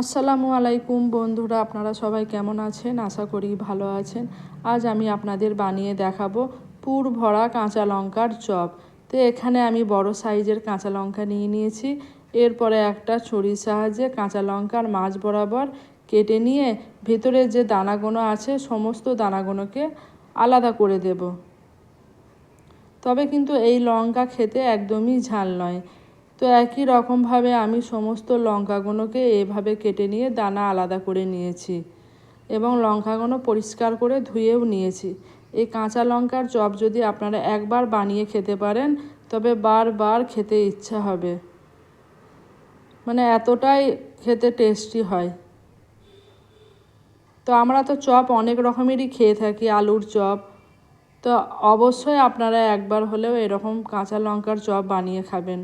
আসসালামু আলাইকুম বন্ধুরা, আপনারা সবাই কেমন আছেন? আশা করি ভালো আছেন। আজ আমি আপনাদের বানিয়ে দেখাবো পুর ভরা কাঁচা লঙ্কার চপ। তো এখানে আমি বড় সাইজের কাঁচা লঙ্কা নিয়ে নিয়েছি। এরপরে একটা ছুরির সাহায্যে কাঁচা লঙ্কার মাঝ বরাবর কেটে নিয়ে ভেতরে যে দানাগুলো আছে, সমস্ত দানাগুলোকে আলাদা করে দেব। তবে কিন্তু এই লঙ্কা খেতে একদমই ঝাল নয়। তো একই রকমভাবে আমি সমস্ত লঙ্কাগুলোকে এভাবে কেটে নিয়ে দানা আলাদা করে নিয়েছি এবং লঙ্কাগুলো পরিষ্কার করে ধুয়েও নিয়েছি। এই কাঁচা লঙ্কার চপ যদি আপনারা একবার বানিয়ে খেতে পারেন, তবে বারবার খেতে ইচ্ছা হবে। মানে এতটাই খেতে টেস্টি হয়। তো আমরা তো চপ অনেক রকমেরই খেয়ে থাকি, আলুর চপ। তো অবশ্যই আপনারা একবার হলেও এরকম কাঁচা লঙ্কার চপ বানিয়ে খাবেন।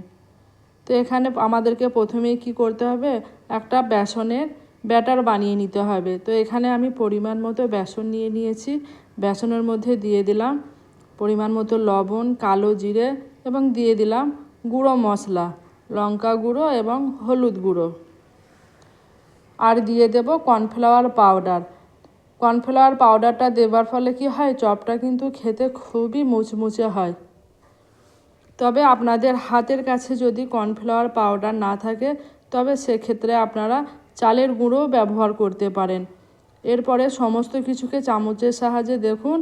তো এখানে আমাদেরকে প্রথমেই কি করতে হবে? একটা বেসনের ব্যাটার বানিয়ে নিতে হবে। তো এখানে আমি পরিমাণ মতো বেসন নিয়ে নিয়েছি। বেসনের মধ্যে দিয়ে দিলাম পরিমাণ মতো লবণ, কালো জিরে এবং দিয়ে দিলাম গুঁড়ো মশলা, লঙ্কা গুঁড়ো এবং হলুদ গুঁড়ো। আর দিয়ে দেব কর্নফ্লাওয়ার পাউডার। কর্নফ্লাওয়ার পাউডারটা দেবার ফলে কি হয়? চপটা কিন্তু খেতে খুবই মুচমুচে হয়। তবে আপনাদের হাতের কাছে যদি কর্নফ্লাওয়ার পাউডার না থাকে তবে সেক্ষেত্রে আপনারা চালের গুঁড়ো ব্যবহার করতে পারেন। এরপরে সমস্ত কিছুকে চামচের সাহায্যে দেখুন।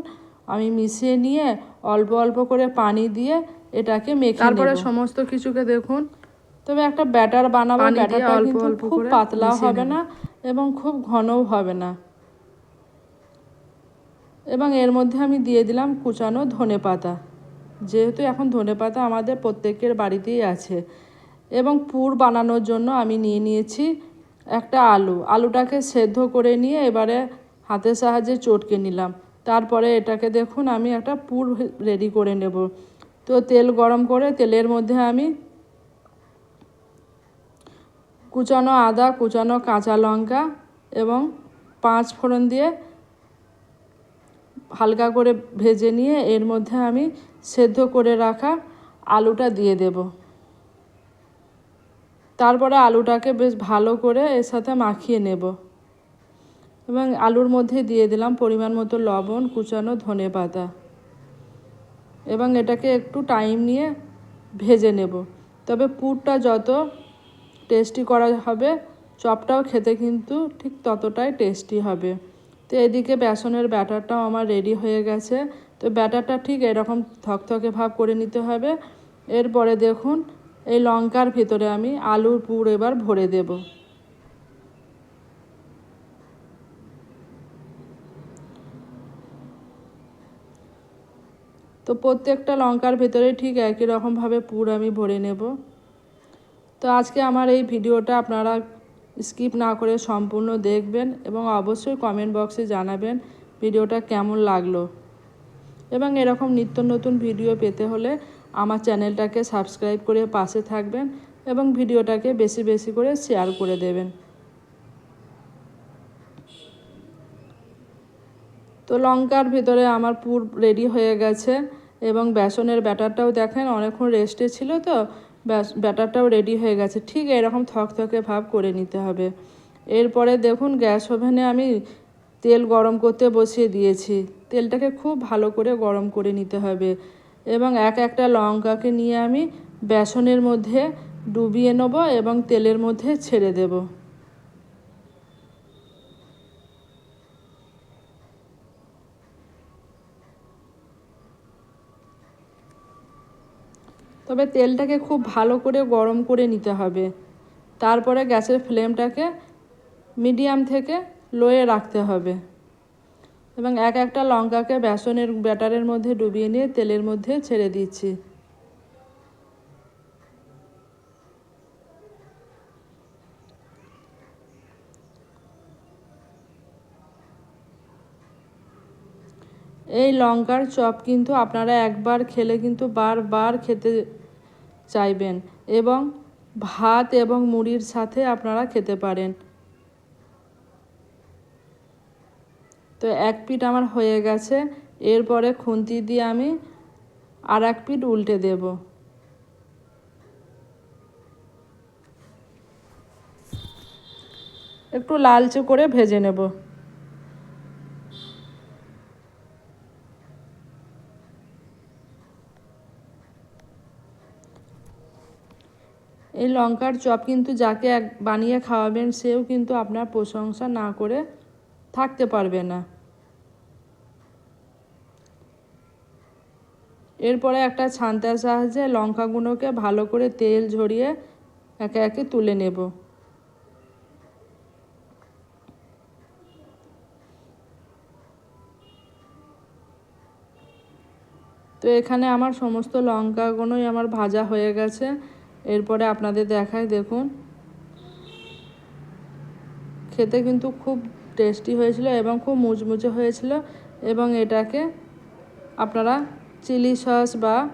আমি মিশিয়ে নিয়ে অল্প অল্প করে পানি দিয়ে এটাকে মেখে তারপরে সমস্ত কিছুকে দেখুন। তবে একটা ব্যাটার বানাবো। ব্যাটারটা কিন্তু খুব পাতলা হবে না এবং খুব ঘনও হবে না। এবং এর মধ্যে আমি দিয়ে দিলাম কুচানো ধনে পাতা যেহেতু এখন ধনে পাতা আমাদের প্রত্যেকের বাড়িতেই আছে এবং পুর বানানোর জন্য আমি নিয়ে নিয়েছি একটা আলু। আলুটাকে সেদ্ধ করে নিয়ে এবারে হাতের সাহায্যে চটকে নিলাম। তারপরে এটাকে দেখুন, আমি একটা পুর রেডি করে নেব। তো তেল গরম করে তেলের মধ্যে আমি কুচানো আদা, কুচানো কাঁচা লঙ্কা এবং পাঁচ ফোড়ন দিয়ে হালকা করে ভেজে নিয়ে এর মধ্যে আমি সেদ্ধ করে রাখা আলুটা দিয়ে দেব। তারপরে আলুটাকে বেশ ভালো করে এর সাথে মাখিয়ে নেব। এবং আলুর মধ্যে দিয়ে দিলাম পরিমাণ মতো লবণ, কুচানো ধনে পাতা। এবং এটাকে একটু টাইম নিয়ে ভেজে নেব। তবে পুরটা যত টেস্টি করা হবে, চপটাও খেতে কিন্তু ঠিক ততটাই টেস্টি হবে। তো এদিকে বেসনের ব্যাটারটাও আমার রেডি হয়ে গেছে। তো ব্যাটারটা ঠিক এরকম থকথকে ভাব করে নিতে হবে। এরপরে দেখুন, এই লঙ্কার ভিতরে আমি আলুর পুর এবার ভরে দেব। তো প্রত্যেকটা লঙ্কার ভেতরে ঠিক একই রকমভাবে পুর আমি ভরে নেব। তো আজকে আমার এই ভিডিওটা আপনারা স্কিপ না করে সম্পূর্ণ দেখবেন এবং অবশ্যই কমেন্ট বক্সে জানাবেন ভিডিওটা কেমন লাগল। এবং এরকম নিত্য নতুন ভিডিও পেতে হলে আমার চ্যানেলটাকে সাবস্ক্রাইব করে পাশে থাকবেন এবং ভিডিওটাকে বেশি বেশি করে শেয়ার করে দেবেন। তো লঙ্কার ভিতরে আমার পুর রেডি হয়ে গেছে এবং বেসনের ব্যাটারটাও দেখেন অনেকক্ষণ রেস্টে ছিল তো ব্যাটারটাও রেডি হয়ে গেছে। ঠিক এরকম থকথকে ভাব করে নিতে হবে। এরপরে দেখুন, গ্যাস ওভেনে আমি তেল গরম করতে বসিয়ে দিয়েছি। তেলটাকে খুব ভালো করে গরম করে নিতে হবে। এবং এক একটা লঙ্কাকে নিয়ে আমি বেসনের মধ্যে ডুবিয়ে নেব এবং তেলের মধ্যে ছেড়ে দেব। তবে তেলটাকে খুব ভালো করে গরম করে নিতে হবে। তারপরে গ্যাসের ফ্লেমটাকে মিডিয়াম থেকে লোয়ে রাখতে হবে। এবং এক একটা লঙ্কাকে বেসনের ব্যাটারের মধ্যে ডুবিয়ে নিয়ে তেলের মধ্যে ছেড়ে দিচ্ছি। এই লঙ্কার চপ কিন্তু আপনারা একবার খেলে কিন্তু বারবার খেতে চাইবেন এবং ভাত এবং মুড়ির সাথে আপনারা খেতে পারেন। তো এক পিঠ আমার হয়ে গেছে, এরপরে খুন্তি দিয়ে আমি আর এক পিঠ উল্টে দেব। একটু লালচে করে ভেজে নেব। এই লঙ্কার চপ কিন্তু যাকে এক বানিয়ে খাওয়াবেন, সেও কিন্তু আপনার প্রশংসা না করে থাকতে পারবে না। এরপরে একটা ছান্তার সাহায্যে লঙ্কাগুলোকে ভালো করে তেল ঝরিয়ে একে একে তুলে নেব। তো এখানে আমার সমস্ত লঙ্কাগুলোই আমার ভাজা হয়ে গেছে। এরপরে আপনাদের দেখায় দেখুন। খেতে কিন্তু খুব টেস্টি হয়েছিল এবং খুব মুচমুচে হয়েছিল এবং এটাকে আপনারা চিলি সস বা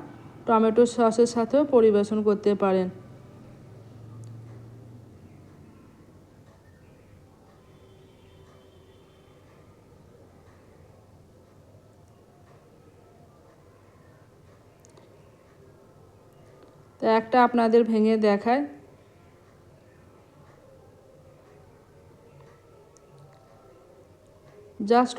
টমেটো সসের সাথেও পরিবেশন করতে পারেন। তো একটা আপনাদের ভেঙে দেখায়। জাস্ট